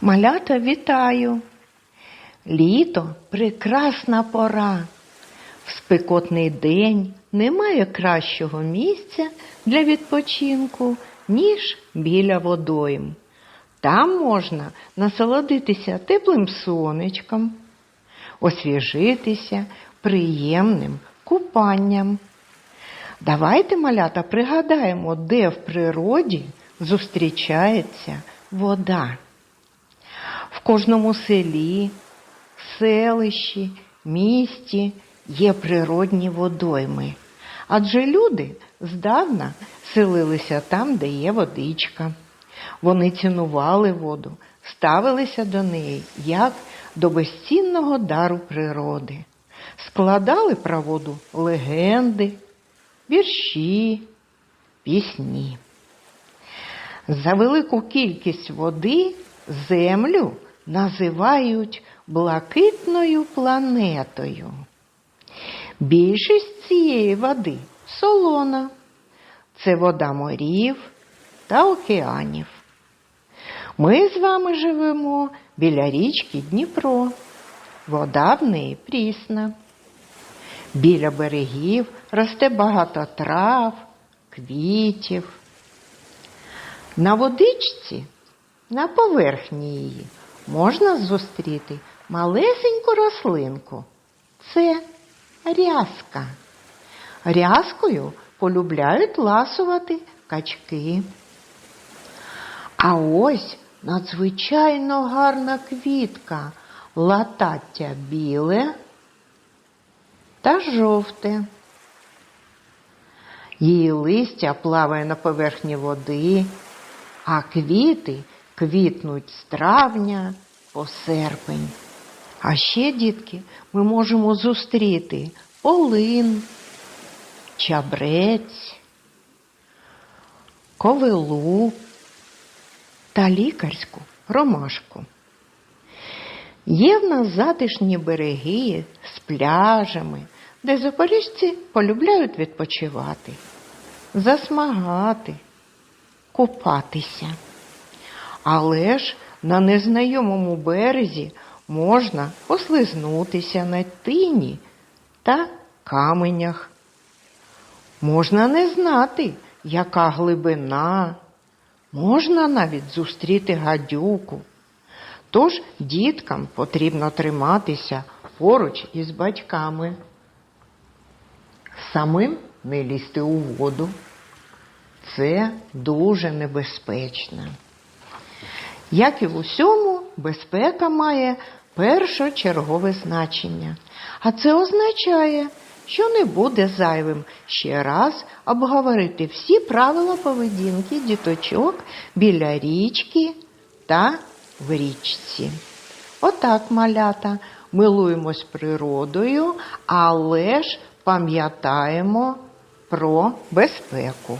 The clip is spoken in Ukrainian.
Малята вітаю! Літо прекрасна пора. В спекотний день немає кращого місця для відпочинку, ніж біля водойм. Там можна насолодитися теплим сонечком, освіжитися приємним купанням. Давайте, малята, пригадаємо, де в природі зустрічається вода. В кожному селі, селищі, місті є природні водойми. Адже люди здавна селилися там, де є водичка. Вони цінували воду, ставилися до неї як до безцінного дару природи, складали про воду легенди, вірші, пісні. За велику кількість води Землю називають блакитною планетою. Більшість цієї води солона. Це вода морів та океанів. Ми з вами живемо біля річки Дніпро. Вода в неї прісна. Біля берегів росте багато трав, квітів. На водичці, на поверхні її, можна зустріти малесеньку рослинку. Це рязка. Рязкою полюбляють ласувати качки. А ось надзвичайно гарна квітка, латаття біле та жовте. Її листя плаває на поверхні води, а квіти квітнуть з травня по серпень. А ще, дітки, ми можемо зустріти полин, чабрець, ковилу та лікарську ромашку. Є в нас затишні береги з пляжами, де запоріжці полюбляють відпочивати, засмагати, купатися. Але ж на незнайомому березі можна послизнутися на тині та каменях. Можна не знати, яка глибина, можна навіть зустріти гадюку. Тож діткам потрібно триматися поруч із батьками. Самим не лізти у воду. Це дуже небезпечно. Як і в усьому, безпека має першочергове значення. А це означає, що не буде зайвим ще раз обговорити всі правила поведінки діточок біля річки та в річці. Отак, малята, милуємось природою, але ж пам'ятаємо про безпеку.